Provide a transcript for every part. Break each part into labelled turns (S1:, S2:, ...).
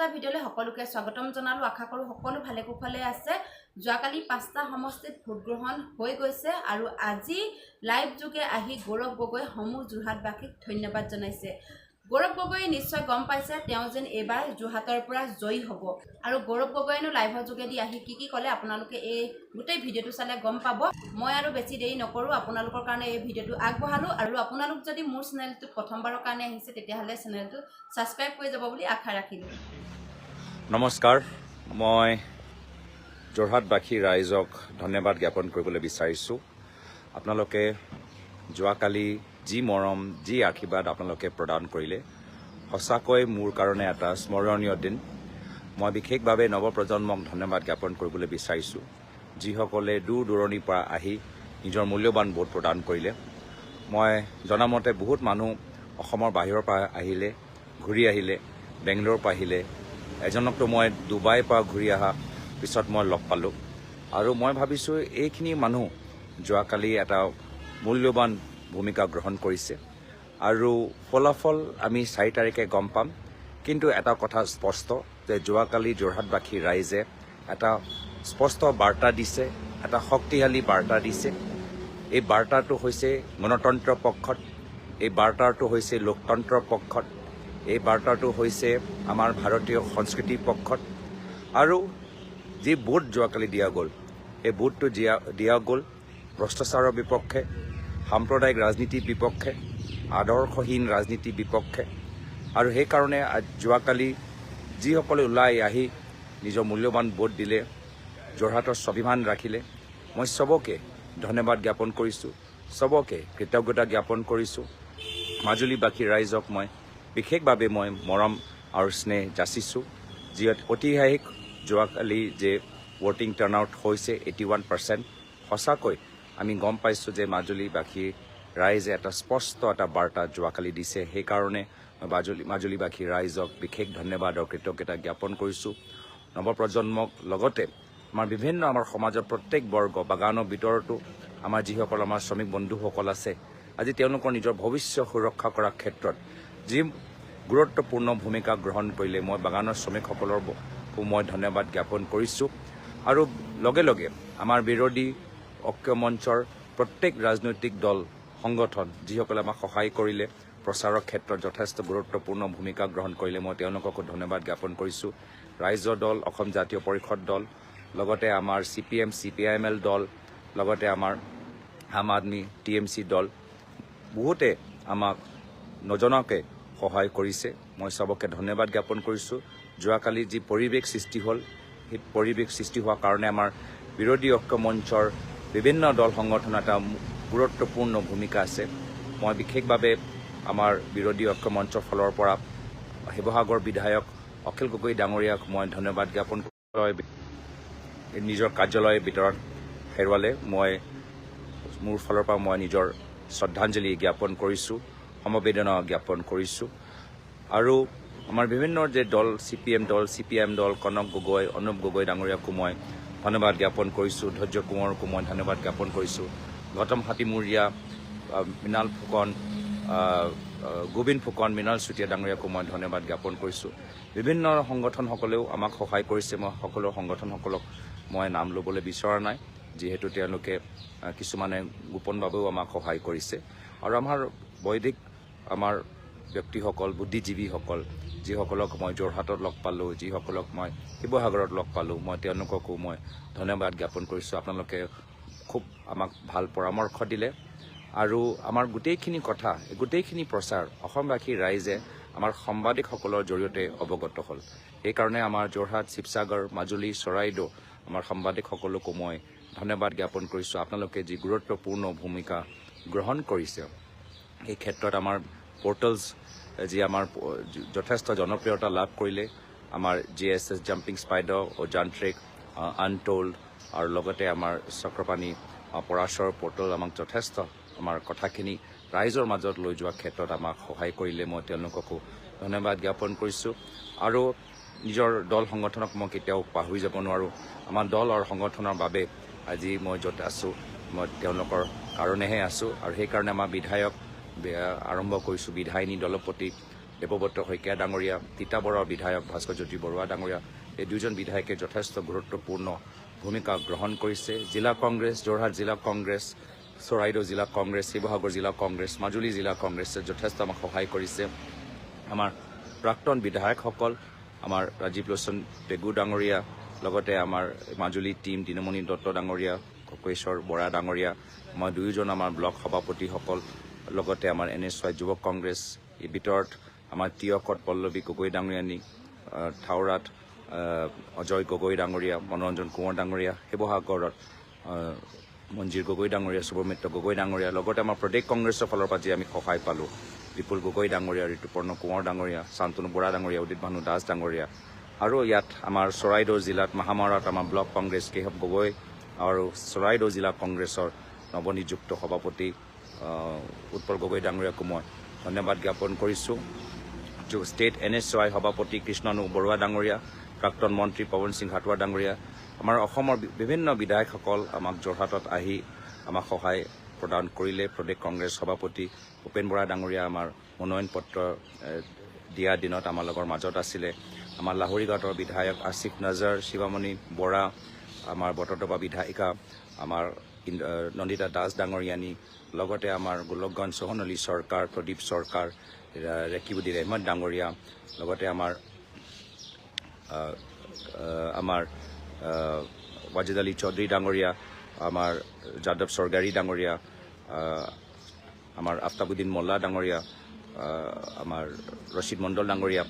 S1: এটা ভিডিঅ'লৈ সকলোকে স্বাগতম জনালোঁ। আশা কৰোঁ সকলো ভালে কুশলে আছে। যোৱাকালি পাঁচটা সমষ্টিত ভোটগ্ৰহণ হৈ গৈছে আৰু আজি লাইভ যোগে আহি গৌৰৱ গগৈ সমূহ যোৰহাটবাসীক ধন্যবাদ জনাইছে। গৌৰৱ গগৈ নিশ্চয় গম পাইছে তেওঁ যেন এইবাৰ যোৰহাটৰ পৰা জয়ী হ'ব। আৰু গৌৰৱ গগৈনো লাইভৰ যোগেদি আহি কি কি ক'লে আপোনালোকে এই গোটেই ভিডিঅ'টো চালে গম পাব। মই আৰু বেছি দেৰি নকৰোঁ আপোনালোকৰ কাৰণে এই ভিডিঅ'টো আগবঢ়ালোঁ। আৰু আপোনালোক যদি মোৰ চেনেলটোত প্ৰথমবাৰৰ কাৰণে আহিছে তেতিয়াহ'লে চেনেলটো ছাবস্ক্ৰাইব কৰি যাব বুলি আশা ৰাখিলোঁ।
S2: নমস্কাৰ মই যোৰহাটবাসী ৰাইজক ধন্যবাদ জ্ঞাপন কৰিবলৈ বিচাৰিছোঁ। আপোনালোকে যোৱাকালি যি মৰম যি আশীৰ্বাদ আপোনালোকে প্ৰদান কৰিলে সঁচাকৈ মোৰ কাৰণে এটা স্মৰণীয় দিন। মই বিশেষভাৱে নৱপ্ৰজন্মক ধন্যবাদ জ্ঞাপন কৰিবলৈ বিচাৰিছোঁ যিসকলে দূৰ দূৰণিৰ পৰা আহি নিজৰ মূল্যৱান ভোট প্ৰদান কৰিলে। মই জনামতে বহুত মানুহ অসমৰ বাহিৰৰ পৰা আহিলে ঘূৰি আহিলে বেংগলোৰৰ পৰা আহিলে। এজনকতো মই ডুবাইৰ পৰা ঘূৰি অহা পিছত মই লগ পালোঁ। আৰু মই ভাবিছোঁ এইখিনি মানুহ যোৱাকালি এটা মূল্যৱান ভূমিকা গ্ৰহণ কৰিছে। আৰু ফলাফল আমি চাৰি তাৰিখে গম পাম। কিন্তু এটা কথা স্পষ্ট, যে যোৱাকালি যোৰহাটবাসী ৰাইজে এটা স্পষ্ট বাৰ্তা দিছে, এটা শক্তিশালী বাৰ্তা দিছে। এই বাৰ্তাটো হৈছে গণতন্ত্ৰ পক্ষত, এই বাৰ্তাটো হৈছে লোকতন্ত্ৰৰ পক্ষত, এই বাৰ্তাটো হৈছে আমাৰ ভাৰতীয় সংস্কৃতিৰ পক্ষত। আৰু যি ভোট যোৱাকালি দিয়া গ'ল এই ভোটটো দিয়া দিয়া গ'ল। ভ্ৰষ্টাচাৰৰ বিপক্ষে সাম্প্ৰদায়িক ৰাজনীতিৰ বিপক্ষে আদৰ্শহীন ৰাজনীতিৰ বিপক্ষে। আৰু সেইকাৰণে যোৱাকালি যিসকলে ওলাই আহি নিজৰ মূল্যৱান ভোট দিলে যোৰহাটৰ স্বাভিমান ৰাখিলে মই চবকে ধন্যবাদ জ্ঞাপন কৰিছোঁ চবকে কৃতজ্ঞতা জ্ঞাপন কৰিছোঁ। মাজুলীবাসী ৰাইজক মই বিশেষভাৱে মই মৰম আৰু স্নেহ যাচিছোঁ যিহেত ঐতিহাসিক যোৱাকালি যে ভোটিং টাৰ্ণ আউট হৈছে এইটি ওৱান পাৰ্চেণ্ট সঁচাকৈ আমি গম পাইছোঁ যে মাজুলীবাসী ৰাইজে এটা স্পষ্ট এটা বাৰ্তা যোৱাকালি দিছে। সেইকাৰণে মই মাজুলী মাজুলীবাসী ৰাইজক বিশেষ ধন্যবাদ আৰু কৃতজ্ঞতা জ্ঞাপন কৰিছোঁ। নৱপ্ৰজন্মক লগতে আমাৰ বিভিন্ন আমাৰ সমাজৰ প্ৰত্যেক বৰ্গ, বাগানৰ ভিতৰতো আমাৰ যিসকল আমাৰ শ্ৰমিক বন্ধুসকল আছে, আজি তেওঁলোকৰ নিজৰ ভৱিষ্যত সুৰক্ষা কৰাৰ ক্ষেত্ৰত যি গুৰুত্বপূৰ্ণ ভূমিকা গ্ৰহণ কৰিলে মই বাগানৰ শ্ৰমিকসকলকো মই ধন্যবাদ জ্ঞাপন কৰিছোঁ। আৰু লগে লগে আমাৰ বিৰোধী ঐক্য মঞ্চৰ প্ৰত্যেক ৰাজনৈতিক দল সংগঠন যিসকলে আমাক সহায় কৰিলে প্ৰচাৰৰ ক্ষেত্ৰত যথেষ্ট গুৰুত্বপূৰ্ণ ভূমিকা গ্ৰহণ কৰিলে মই তেওঁলোককো ধন্যবাদ জ্ঞাপন কৰিছোঁ। ৰাইজৰ দল অসম জাতীয় পৰিষদ দল লগতে আমাৰ C P M C P I M L দল লগতে আমাৰ আম আদমি টি এম চি দল বহুতে আমাক নজনাকে সহায় কৰিছে। মই চবকে ধন্যবাদ জ্ঞাপন কৰিছোঁ। যোৱাকালি যি পৰিৱেশ সৃষ্টি হ'ল সেই পৰিৱেশ সৃষ্টি হোৱাৰ কাৰণে আমাৰ বিৰোধী ঐক্য মঞ্চৰ বিভিন্ন দল সংগঠন এটা গুৰুত্বপূৰ্ণ ভূমিকা আছে। মই বিশেষভাৱে আমাৰ বিৰোধী ঐক্য মঞ্চৰ ফালৰ পৰা শিৱসাগৰ বিধায়ক অখিল গগৈ ডাঙৰীয়াক মই ধন্যবাদ জ্ঞাপন নিজৰ কাৰ্যালয়ৰ ভিতৰত হেৰুৱালে মই মোৰ ফালৰ পৰা মই নিজৰ শ্ৰদ্ধাঞ্জলি জ্ঞাপন কৰিছোঁ সমবেদনা জ্ঞাপন কৰিছোঁ। আৰু আমাৰ বিভিন্ন যে দল চি পি এম দল চি পি এম দল কনক গগৈ অনুপ গগৈ ডাঙৰীয়াকো মই ধন্যবাদ জ্ঞাপন কৰিছোঁ। ধৈৰ্য কোঁৱৰকো মই ধন্যবাদ জ্ঞাপন কৰিছোঁ। গৌতম হাতীমূৰীয়া মৃণাল ফুকন গোবিন্দ ফুকন মৃণাল চুতীয়া ডাঙৰীয়াকো মই ধন্যবাদ জ্ঞাপন কৰিছোঁ। বিভিন্ন সংগঠনসকলেও আমাক সহায় কৰিছে। মই সকলো সংগঠনসকলক মই নাম ল'বলৈ বিচৰা নাই যিহেতু তেওঁলোকে কিছুমানে গোপনভাৱেও আমাক সহায় কৰিছে। আৰু আমাৰ বৈদিক আমাৰ ব্যক্তিসকল বুদ্ধিজীৱীসকল যিসকলক মই যোৰহাটত লগ পালোঁ যিসকলক মই শিৱসাগৰত লগ পালোঁ মই তেওঁলোককো মই ধন্যবাদ জ্ঞাপন কৰিছোঁ। আপোনালোকে খুব আমাক ভাল পৰামৰ্শ দিলে। আৰু আমাৰ গোটেইখিনি কথা গোটেইখিনি প্ৰচাৰ অসমবাসী ৰাইজে আমাৰ সাংবাদিকসকলৰ জৰিয়তে অৱগত হ'ল। সেইকাৰণে আমাৰ যোৰহাট শিৱসাগৰ মাজুলী চৰাইদেউ আমাৰ সাংবাদিকসকলকো মই ধন্যবাদ জ্ঞাপন কৰিছোঁ। আপোনালোকে যি গুৰুত্বপূৰ্ণ ভূমিকা গ্ৰহণ কৰিছে এই ক্ষেত্ৰত আমাৰ পৰ্টেলছ যি আমাৰ যথেষ্ট জনপ্ৰিয়তা লাভ কৰিলে আমাৰ G S S jumping spider অজান্ত্ৰিক untold আৰু লগতে আমাৰ চক্ৰপাণী পৰাশৰ পৰ্টেল আমাক যথেষ্ট আমাৰ কথাখিনি ৰাইজৰ মাজত লৈ যোৱাৰ ক্ষেত্ৰত আমাক সহায় কৰিলে। মই তেওঁলোককো ধন্যবাদ জ্ঞাপন কৰিছোঁ। আৰু নিজৰ দল সংগঠনক মই কেতিয়াও পাহৰি যাব নোৱাৰোঁ। আমাৰ দল আৰু সংগঠনৰ বাবে আজি মই য'ত আছোঁ মই তেওঁলোকৰ কাৰণেহে আছোঁ। আৰু সেইকাৰণে আমাৰ বিধায়ক আৰম্ভ কৰিছোঁ। বিধায়িনী দলপতি দেৱব্ৰত শইকীয়া ডাঙৰীয়া তিতাবৰৰ বিধায়ক ভাস্কৰজ্যোতি বৰুৱা ডাঙৰীয়া এই দুজন বিধায়কে যথেষ্ট গুৰুত্বপূৰ্ণ ভূমিকা গ্ৰহণ কৰিছে। জিলা কংগ্ৰেছ যোৰহাট জিলা কংগ্ৰেছ চৰাইদেউ জিলা কংগ্ৰেছ শিৱসাগৰ জিলা কংগ্ৰেছ মাজুলী জিলা কংগ্ৰেছে যথেষ্ট আমাক সহায় কৰিছে। আমাৰ প্ৰাক্তন বিধায়কসকল আমাৰ ৰাজীৱ লোচন পেগু ডাঙৰীয়া লগতে আমাৰ মাজুলী টীম দিনমণি দত্ত ডাঙৰীয়া ককেশ্বৰ বৰা ডাঙৰীয়া মই দুয়োজন আমাৰ ব্লক সভাপতিসকল লগতে আমাৰ এন এছ ৱাই যুৱক কংগ্ৰেছ এই ভিতৰত আমাৰ তিয়কত পল্লৱী গগৈ ডাঙৰীয়ানী থাওৰাত অজয় গগৈ ডাঙৰীয়া মনোৰঞ্জন কোঁৱৰ ডাঙৰীয়া শিৱসাগৰত মঞ্জীৰ গগৈ ডাঙৰীয়া শুভমিত্ৰ গগৈ ডাঙৰীয়া লগতে আমাৰ প্ৰদেশ কংগ্ৰেছৰ ফালৰ পৰা যি আমি সহায় পালোঁ বিপুল গগৈ ডাঙৰীয়া ঋতুপৰ্ণ কোঁৱৰ ডাঙৰীয়া শান্তনু বৰা ডাঙৰীয়া উদিত ভানু দাস ডাঙৰীয়া আৰু ইয়াত আমাৰ চৰাইদেউ জিলাত মাহামাৰাত আমাৰ ব্লক কংগ্ৰেছ কেশৱ গগৈ আৰু চৰাইদেউ জিলা কংগ্ৰেছৰ নৱনিযুক্ত সভাপতি উৎপল গগৈ ডাঙৰীয়াকো মই ধন্যবাদ জ্ঞাপন কৰিছোঁ। ষ্টেট এন এছ ৱাই সভাপতি কৃষ্ণনু বৰুৱা ডাঙৰীয়া প্ৰাক্তন মন্ত্ৰী পৱন সিং হাটোৱা ডাঙৰীয়া আমাৰ অসমৰ বিভিন্ন বিধায়কসকল আমাক যোৰহাটত আহি আমাক সহায় প্ৰদান কৰিলে। প্ৰদেশ কংগ্ৰেছ সভাপতি ভূপেন বৰা ডাঙৰীয়া আমাৰ মনোনয়ন পত্ৰ দিয়া দিনত আমাৰ লগৰ মাজত আছিলে। আমাৰ লাহৰীঘাটৰ বিধায়ক আছিফ নজৰ শিৱামণি বৰা আমাৰ বটদ্ৰৱা বিধায়িকা আমাৰ নন্দিতা দাস ডাঙৰীয়ানী লগতে আমাৰ গোলকগঞ্জ সোহনলী চৰকাৰ প্ৰদীপ চৰকাৰ ৰেকিবুদ্দিন আহমেদ ডাঙৰীয়া লগতে আমাৰ আমাৰ ৱাজিদ আলী চৌধুৰী ডাঙৰীয়া আমাৰ যাদৱ চৰগাৰী ডাঙৰীয়া আমাৰ আফতাবুদ্দিন মোল্লা ডাঙৰীয়া আমাৰ ৰচিদ মণ্ডল ডাঙৰীয়া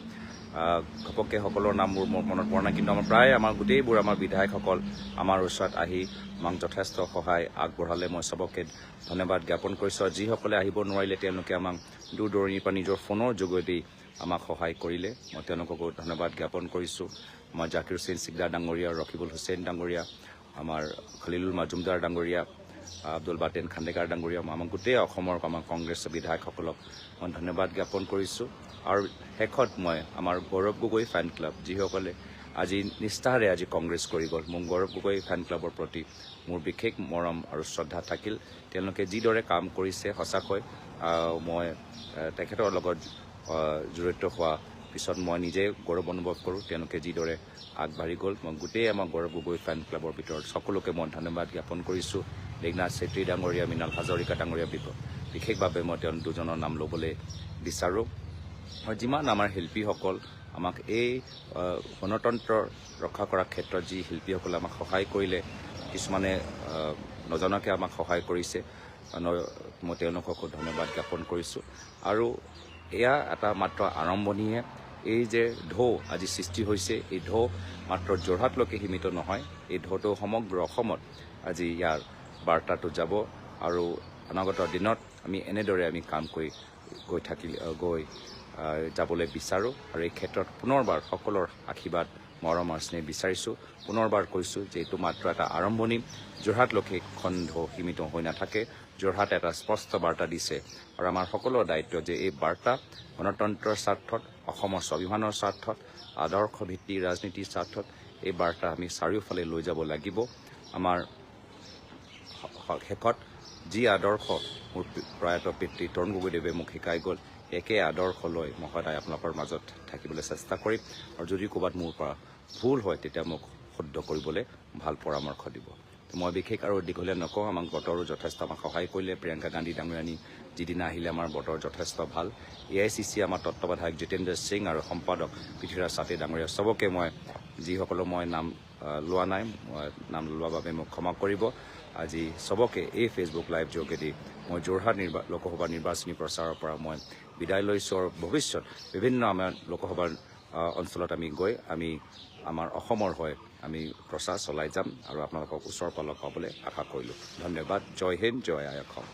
S2: ঘপককৈ সকলৰ নামবোৰ মোৰ মনত পৰা নাই কিন্তু আমাৰ প্ৰায় আমাৰ গোটেইবোৰ আমাৰ বিধায়কসকল আমাৰ ওচৰত আহি আমাক যথেষ্ট সহায় আগবঢ়ালে। মই চবকে ধন্যবাদ জ্ঞাপন কৰিছোঁ আৰু যিসকলে আহিব নোৱাৰিলে তেওঁলোকে আমাক দূৰ দূৰণিৰ পৰা নিজৰ ফোনৰ যোগেদি আমাক সহায় কৰিলে। মই তেওঁলোককো ধন্যবাদ জ্ঞাপন কৰিছোঁ। আমাৰ জাকিৰ হুছেইন চিকদাৰ ডাঙৰীয়া ৰকিবুল হুছেইন ডাঙৰীয়া আমাৰ খলিলুল মাজুমদাৰ ডাঙৰীয়া আব্দুল বাটেন খাণ্ডেকাৰ ডাঙৰীয়া আমাৰ গোটেই অসমৰ আমাৰ কংগ্ৰেছ বিধায়কসকলক মই ধন্যবাদ জ্ঞাপন কৰিছোঁ। আৰু শেষত মই আমাৰ গৌৰৱ গগৈ ফেন ক্লাব যিসকলে আজি নিষ্ঠাৰে আজি কংগ্ৰেছ কৰি গ'ল মোৰ গৌৰৱ গগৈ ফেন ক্লাবৰ প্ৰতি মোৰ বিশেষ মৰম আৰু শ্ৰদ্ধা থাকিল। তেওঁলোকে যিদৰে কাম কৰিছে সঁচাকৈ মই তেখেতৰ লগত জড়িত হোৱা পিছত মই নিজে গৌৰৱ অনুভৱ কৰোঁ তেওঁলোকে যিদৰে আগবাঢ়ি গ'ল মই গোটেই আমাৰ গৌৰৱ গগৈ ফেন ক্লাবৰ ভিতৰত সকলোকে মই ধন্যবাদ জ্ঞাপন কৰিছোঁ। দেগনাথ চেত্ৰী ডাঙৰীয়া মৃণাল হাজৰিকা ডাঙৰীয়া বিশেষভাৱে মই তেওঁ দুজনৰ নাম ল'বলৈ বিচাৰোঁ। আৰু যিমান আমাৰ শিল্পীসকল আমাক এই গণতন্ত্ৰ ৰক্ষা কৰাৰ ক্ষেত্ৰত যি শিল্পীসকলে আমাক সহায় কৰিলে কিছুমানে নজনাকৈ আমাক সহায় কৰিছে মই তেওঁলোককো ধন্যবাদ জ্ঞাপন কৰিছোঁ। আৰু এয়া এটা মাত্ৰ আৰম্ভণিহে এই যে ঢৌ আজি সৃষ্টি হৈছে এই ঢৌ মাত্ৰ যোৰহাটলৈকে সীমিত নহয় এই ঢৌটো সমগ্ৰ অসমত আজি ইয়াৰ বাৰ্তাটো যাব আৰু অনাগত দিনত আমি এনেদৰে আমি কাম কৰি গৈ থাকিল গৈ যাবলৈ বিচাৰোঁ আৰু এই ক্ষেত্ৰত পুনৰবাৰ সকলৰ আশীৰ্বাদ মৰম স্নেহ বিচাৰিছোঁ। পুনৰবাৰ কৈছোঁ যে এইটো মাত্ৰ এটা আৰম্ভণি। যোৰহাটলৈকে খন ঢৌ সীমিত হৈ নাথাকে। যোৰহাট এটা স্পষ্ট বাৰ্তা দিছে। আৰু আমাৰ সকলোৰে দায়িত্ব যে এই বাৰ্তা গণতন্ত্ৰৰ স্বাৰ্থত অসমৰ স্বাভিমানৰ স্বাৰ্থত আদৰ্শ ভিত্তিক ৰাজনীতিৰ স্বাৰ্থত এই বাৰ্তা আমি চাৰিওফালে লৈ যাব লাগিব। আমাৰ শেষত যি আদৰ্শ মোৰ প্ৰয়াত পিতৃ তৰুণ গগৈদেৱে মোক শিকাই গ'ল একে আদৰ্শ লৈ মই সদায় আপোনালোকৰ মাজত থাকিবলৈ চেষ্টা কৰিম। আৰু যদি ক'ৰবাত মোৰ পৰা ভুল হয় তেতিয়া মোক শুদ্ধ কৰিবলৈ ভাল পৰামৰ্শ দিব। মই বিশেষ আৰু দীঘলীয়া নকওঁ আমাক বতৰো যথেষ্ট আমাক সহায় কৰিলে। প্ৰিয়ংকা গান্ধী ডাঙৰীয়ানী যিদিনা আহিলে আমাৰ বতৰ যথেষ্ট ভাল। এ আই চি চি আমাৰ তত্ত্বাৱধায়ক জিতেন্দ্ৰ সিং আৰু সম্পাদক পৃথ্বীৰাজ চাটে ডাঙৰীয়া চবকে মই যিসকলৰ মই নাম লোৱা নাই নাম লোৱাৰ বাবে মোক ক্ষমা কৰিব। আজি চবকে এই ফেচবুক লাইভ যোগেদি মই যোৰহাট নিৰ্বা লোকসভা নিৰ্বাচনী প্ৰচাৰৰ পৰা মই বিদায় লৈছোঁ আৰু ভৱিষ্যত বিভিন্ন আমাৰ লোকসভাৰ অঞ্চলত আমি গৈ আমি আমাৰ অসমৰ হৈ আমি প্ৰচাৰ চলাই যাম আৰু আপোনালোকক ওচৰ পালক পাবলৈ আশা কৰিলোঁ। ধন্যবাদ। জয় হিন্দ জয় আই অসম।